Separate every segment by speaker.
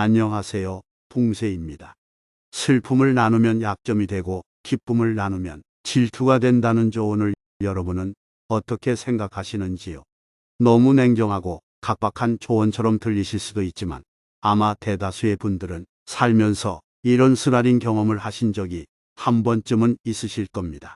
Speaker 1: 안녕하세요. 붕세입니다. 슬픔을 나누면 약점이 되고 기쁨을 나누면 질투가 된다는 조언을 여러분은 어떻게 생각하시는지요? 너무 냉정하고 각박한 조언처럼 들리실 수도 있지만 아마 대다수의 분들은 살면서 이런 쓰라린 경험을 하신 적이 한 번쯤은 있으실 겁니다.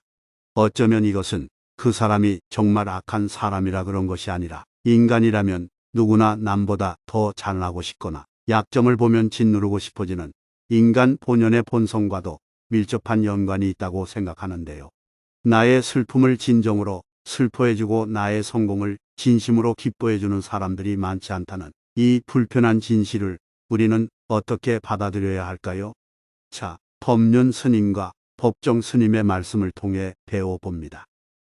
Speaker 1: 어쩌면 이것은 그 사람이 정말 악한 사람이라 그런 것이 아니라 인간이라면 누구나 남보다 더 잘나고 싶거나 약점을 보면 짓누르고 싶어지는 인간 본연의 본성과도 밀접한 연관이 있다고 생각하는데요. 나의 슬픔을 진정으로 슬퍼해주고 나의 성공을 진심으로 기뻐해주는 사람들이 많지 않다는 이 불편한 진실을 우리는 어떻게 받아들여야 할까요? 자, 법륜 스님과 법정 스님의 말씀을 통해 배워봅니다.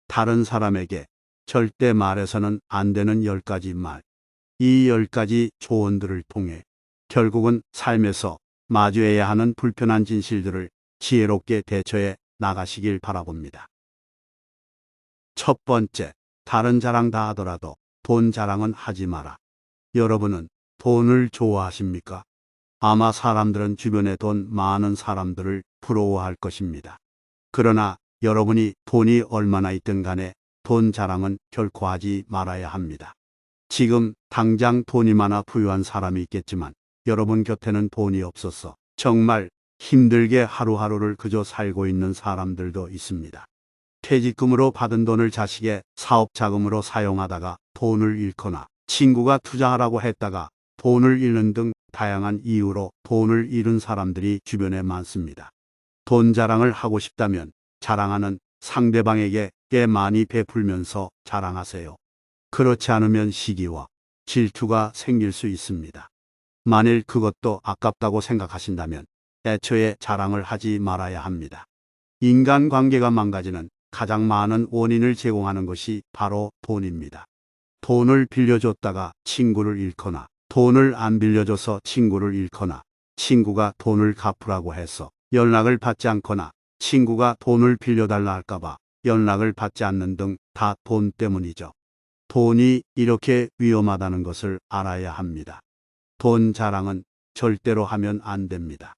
Speaker 1: 다른 사람에게 절대 말해서는 안 되는 열 가지 말. 이열 가지 조언들을 통해 결국은 삶에서 마주해야 하는 불편한 진실들을 지혜롭게 대처해 나가시길 바라봅니다. 첫 번째, 다른 자랑 다 하더라도 돈 자랑은 하지 마라. 여러분은 돈을 좋아하십니까? 아마 사람들은 주변에 돈 많은 사람들을 부러워할 것입니다. 그러나 여러분이 돈이 얼마나 있든 간에 돈 자랑은 결코 하지 말아야 합니다. 지금 당장 돈이 많아 부유한 사람이 있겠지만 여러분 곁에는 돈이 없어서 정말 힘들게 하루하루를 그저 살고 있는 사람들도 있습니다. 퇴직금으로 받은 돈을 자식의 사업 자금으로 사용하다가 돈을 잃거나 친구가 투자하라고 했다가 돈을 잃는 등 다양한 이유로 돈을 잃은 사람들이 주변에 많습니다. 돈 자랑을 하고 싶다면 자랑하는 상대방에게 꽤 많이 베풀면서 자랑하세요. 그렇지 않으면 시기와 질투가 생길 수 있습니다. 만일 그것도 아깝다고 생각하신다면 애초에 자랑을 하지 말아야 합니다. 인간 관계가 망가지는 가장 많은 원인을 제공하는 것이 바로 돈입니다. 돈을 빌려줬다가 친구를 잃거나 돈을 안 빌려줘서 친구를 잃거나 친구가 돈을 갚으라고 해서 연락을 받지 않거나 친구가 돈을 빌려달라 할까봐 연락을 받지 않는 등 다 돈 때문이죠. 돈이 이렇게 위험하다는 것을 알아야 합니다. 돈 자랑은 절대로 하면 안 됩니다.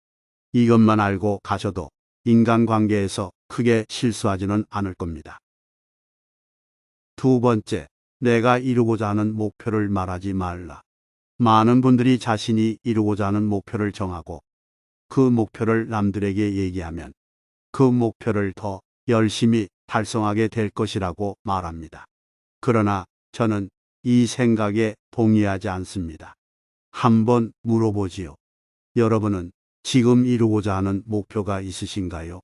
Speaker 1: 이것만 알고 가셔도 인간관계에서 크게 실수하지는 않을 겁니다. 두 번째, 내가 이루고자 하는 목표를 말하지 말라. 많은 분들이 자신이 이루고자 하는 목표를 정하고 그 목표를 남들에게 얘기하면 그 목표를 더 열심히 달성하게 될 것이라고 말합니다. 그러나 저는 이 생각에 동의하지 않습니다. 한번 물어보지요. 여러분은 지금 이루고자 하는 목표가 있으신가요?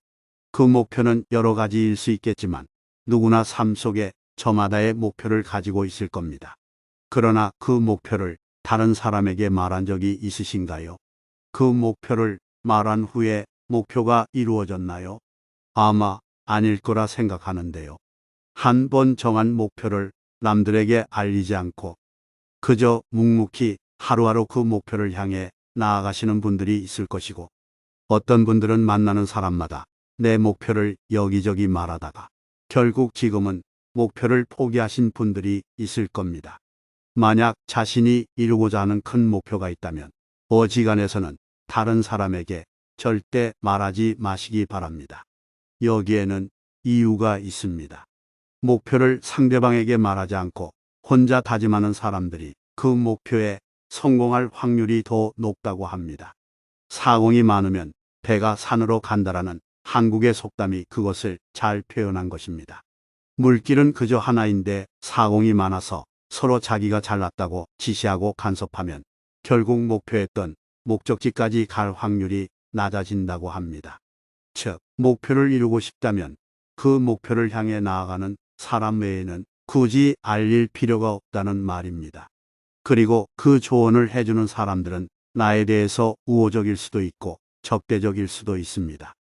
Speaker 1: 그 목표는 여러 가지일 수 있겠지만 누구나 삶 속에 저마다의 목표를 가지고 있을 겁니다. 그러나 그 목표를 다른 사람에게 말한 적이 있으신가요? 그 목표를 말한 후에 목표가 이루어졌나요? 아마 아닐 거라 생각하는데요. 한 번 정한 목표를 남들에게 알리지 않고 그저 묵묵히 하루하루 그 목표를 향해 나아가시는 분들이 있을 것이고 어떤 분들은 만나는 사람마다 내 목표를 여기저기 말하다가 결국 지금은 목표를 포기하신 분들이 있을 겁니다. 만약 자신이 이루고자 하는 큰 목표가 있다면 어지간해서는 다른 사람에게 절대 말하지 마시기 바랍니다. 여기에는 이유가 있습니다. 목표를 상대방에게 말하지 않고 혼자 다짐하는 사람들이 그 목표에 성공할 확률이 더 높다고 합니다. 사공이 많으면 배가 산으로 간다라는 한국의 속담이 그것을 잘 표현한 것입니다. 물길은 그저 하나인데 사공이 많아서 서로 자기가 잘났다고 지시하고 간섭하면 결국 목표했던 목적지까지 갈 확률이 낮아진다고 합니다. 즉, 목표를 이루고 싶다면 그 목표를 향해 나아가는 사람 외에는 굳이 알릴 필요가 없다는 말입니다. 그리고 그 조언을 해주는 사람들은 나에 대해서 우호적일 수도 있고 적대적일 수도 있습니다.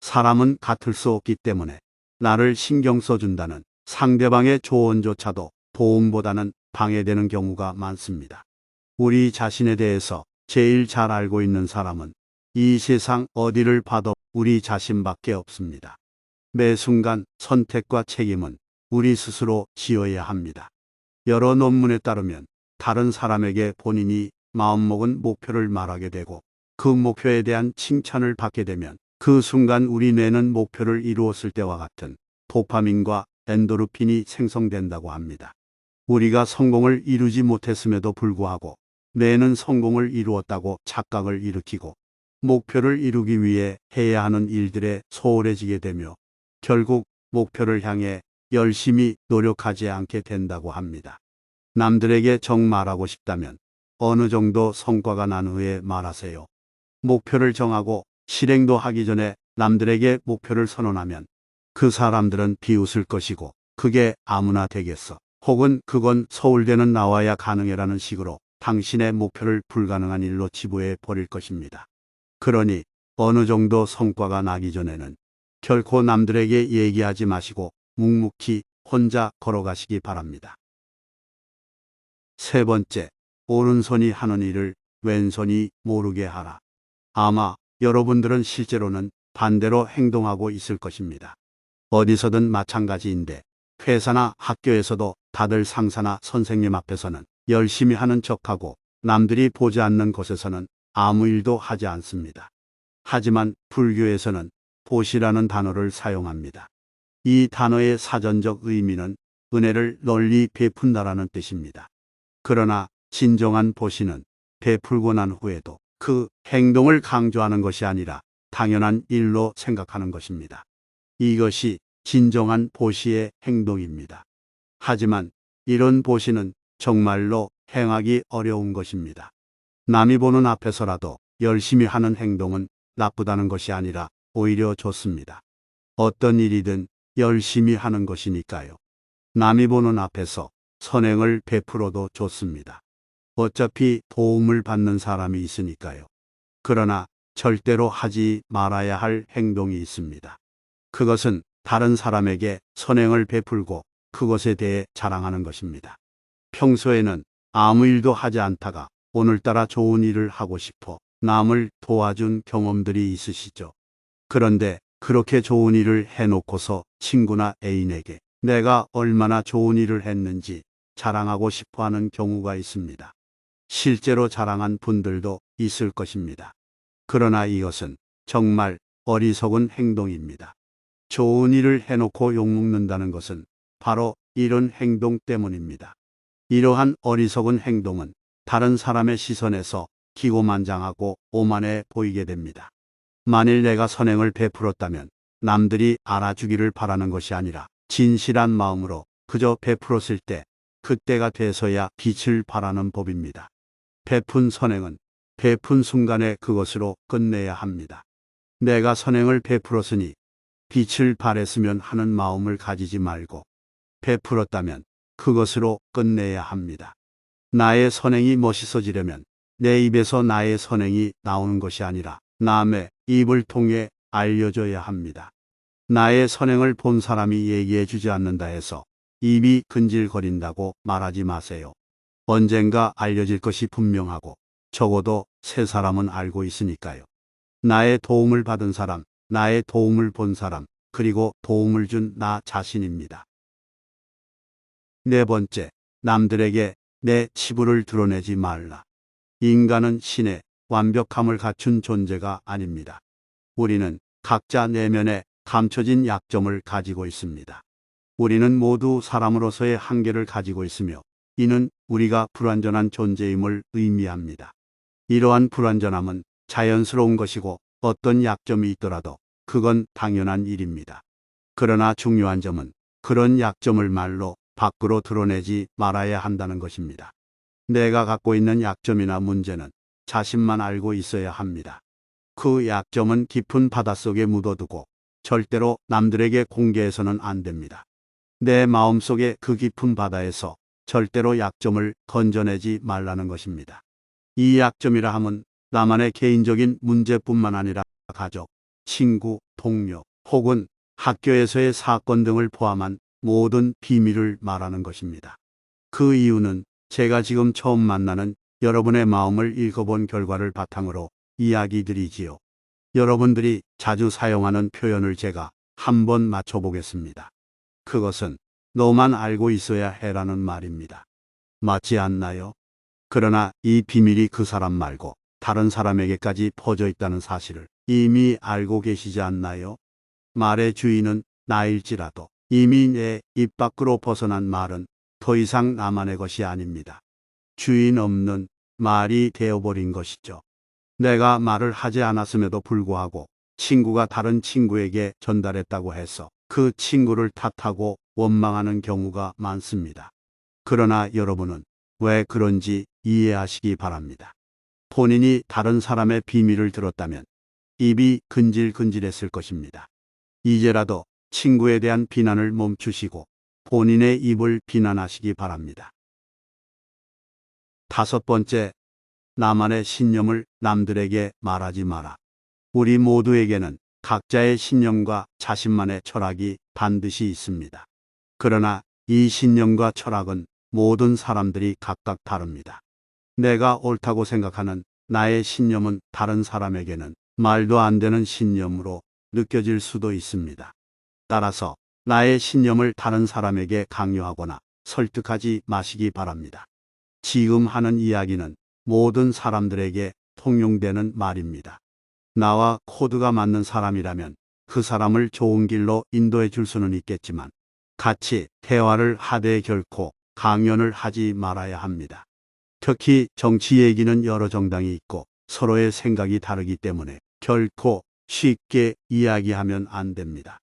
Speaker 1: 사람은 같을 수 없기 때문에 나를 신경 써준다는 상대방의 조언조차도 도움보다는 방해되는 경우가 많습니다. 우리 자신에 대해서 제일 잘 알고 있는 사람은 이 세상 어디를 봐도 우리 자신밖에 없습니다. 매 순간 선택과 책임은 우리 스스로 지어야 합니다. 여러 논문에 따르면 다른 사람에게 본인이 마음먹은 목표를 말하게 되고 그 목표에 대한 칭찬을 받게 되면 그 순간 우리 뇌는 목표를 이루었을 때와 같은 도파민과 엔도르핀이 생성된다고 합니다. 우리가 성공을 이루지 못했음에도 불구하고 뇌는 성공을 이루었다고 착각을 일으키고 목표를 이루기 위해 해야 하는 일들에 소홀해지게 되며 결국 목표를 향해 열심히 노력하지 않게 된다고 합니다. 남들에게 정 말하고 싶다면 어느 정도 성과가 난 후에 말하세요. 목표를 정하고 실행도 하기 전에 남들에게 목표를 선언하면 그 사람들은 비웃을 것이고 그게 아무나 되겠어. 혹은 그건 서울대는 나와야 가능해라는 식으로 당신의 목표를 불가능한 일로 치부해 버릴 것입니다. 그러니 어느 정도 성과가 나기 전에는 결코 남들에게 얘기하지 마시고 묵묵히 혼자 걸어가시기 바랍니다. 세 번째, 오른손이 하는 일을 왼손이 모르게 하라. 아마 여러분들은 실제로는 반대로 행동하고 있을 것입니다. 어디서든 마찬가지인데 회사나 학교에서도 다들 상사나 선생님 앞에서는 열심히 하는 척하고 남들이 보지 않는 곳에서는 아무 일도 하지 않습니다. 하지만 불교에서는 보시라는 단어를 사용합니다. 이 단어의 사전적 의미는 은혜를 널리 베푼다라는 뜻입니다. 그러나 진정한 보시는 베풀고 난 후에도 그 행동을 강조하는 것이 아니라 당연한 일로 생각하는 것입니다. 이것이 진정한 보시의 행동입니다. 하지만 이런 보시는 정말로 행하기 어려운 것입니다. 남이 보는 앞에서라도 열심히 하는 행동은 나쁘다는 것이 아니라 오히려 좋습니다. 어떤 일이든 열심히 하는 것이니까요. 남이 보는 앞에서 선행을 베풀어도 좋습니다. 어차피 도움을 받는 사람이 있으니까요. 그러나 절대로 하지 말아야 할 행동이 있습니다. 그것은 다른 사람에게 선행을 베풀고 그것에 대해 자랑하는 것입니다. 평소에는 아무 일도 하지 않다가 오늘따라 좋은 일을 하고 싶어 남을 도와준 경험들이 있으시죠. 그런데 그렇게 좋은 일을 해놓고서 친구나 애인에게 내가 얼마나 좋은 일을 했는지 자랑하고 싶어 하는 경우가 있습니다. 실제로 자랑한 분들도 있을 것입니다. 그러나 이것은 정말 어리석은 행동입니다. 좋은 일을 해놓고 욕먹는다는 것은 바로 이런 행동 때문입니다. 이러한 어리석은 행동은 다른 사람의 시선에서 기고만장하고 오만해 보이게 됩니다. 만일 내가 선행을 베풀었다면 남들이 알아주기를 바라는 것이 아니라 진실한 마음으로 그저 베풀었을 때 그때가 돼서야 빛을 발하는 법입니다. 베푼 선행은 베푼 순간에 그것으로 끝내야 합니다. 내가 선행을 베풀었으니 빛을 발했으면 하는 마음을 가지지 말고 베풀었다면 그것으로 끝내야 합니다. 나의 선행이 멋있어지려면 내 입에서 나의 선행이 나오는 것이 아니라 남의 입을 통해 알려줘야 합니다. 나의 선행을 본 사람이 얘기해 주지 않는다 해서 입이 근질거린다고 말하지 마세요. 언젠가 알려질 것이 분명하고 적어도 세 사람은 알고 있으니까요. 나의 도움을 받은 사람, 나의 도움을 본 사람, 그리고 도움을 준 나 자신입니다. 네 번째, 남들에게 내 치부를 드러내지 말라. 인간은 신의 완벽함을 갖춘 존재가 아닙니다. 우리는 각자 내면에 감춰진 약점을 가지고 있습니다. 우리는 모두 사람으로서의 한계를 가지고 있으며 이는 우리가 불완전한 존재임을 의미합니다. 이러한 불완전함은 자연스러운 것이고 어떤 약점이 있더라도 그건 당연한 일입니다. 그러나 중요한 점은 그런 약점을 말로 밖으로 드러내지 말아야 한다는 것입니다. 내가 갖고 있는 약점이나 문제는 자신만 알고 있어야 합니다. 그 약점은 깊은 바닷속에 묻어두고 절대로 남들에게 공개해서는 안 됩니다. 내 마음속에 그 깊은 바다에서 절대로 약점을 건져내지 말라는 것입니다. 이 약점이라 함은 나만의 개인적인 문제뿐만 아니라 가족, 친구, 동료 혹은 학교에서의 사건 등을 포함한 모든 비밀을 말하는 것입니다. 그 이유는 제가 지금 처음 만나는 여러분의 마음을 읽어본 결과를 바탕으로 이야기 드리지요. 여러분들이 자주 사용하는 표현을 제가 한번 맞춰보겠습니다. 그것은 너만 알고 있어야 해라는 말입니다. 맞지 않나요? 그러나 이 비밀이 그 사람 말고 다른 사람에게까지 퍼져 있다는 사실을 이미 알고 계시지 않나요? 말의 주인은 나일지라도 이미 내 입 밖으로 벗어난 말은 더 이상 나만의 것이 아닙니다. 주인 없는 말이 되어버린 것이죠. 내가 말을 하지 않았음에도 불구하고 친구가 다른 친구에게 전달했다고 해서 그 친구를 탓하고 원망하는 경우가 많습니다. 그러나 여러분은 왜 그런지 이해하시기 바랍니다. 본인이 다른 사람의 비밀을 들었다면 입이 근질근질했을 것입니다. 이제라도 친구에 대한 비난을 멈추시고 본인의 입을 비난하시기 바랍니다. 다섯 번째, 나만의 신념을 남들에게 말하지 마라. 우리 모두에게는 각자의 신념과 자신만의 철학이 반드시 있습니다. 그러나 이 신념과 철학은 모든 사람들이 각각 다릅니다. 내가 옳다고 생각하는 나의 신념은 다른 사람에게는 말도 안 되는 신념으로 느껴질 수도 있습니다. 따라서 나의 신념을 다른 사람에게 강요하거나 설득하지 마시기 바랍니다. 지금 하는 이야기는 모든 사람들에게 통용되는 말입니다. 나와 코드가 맞는 사람이라면 그 사람을 좋은 길로 인도해 줄 수는 있겠지만 같이 대화를 하되 결코 강연을 하지 말아야 합니다. 특히 정치 얘기는 여러 정당이 있고 서로의 생각이 다르기 때문에 결코 쉽게 이야기하면 안 됩니다.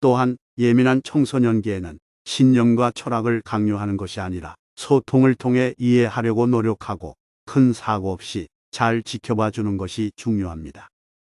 Speaker 1: 또한 예민한 청소년기에는 신념과 철학을 강요하는 것이 아니라 소통을 통해 이해하려고 노력하고 큰 사고 없이 잘 지켜봐 주는 것이 중요합니다.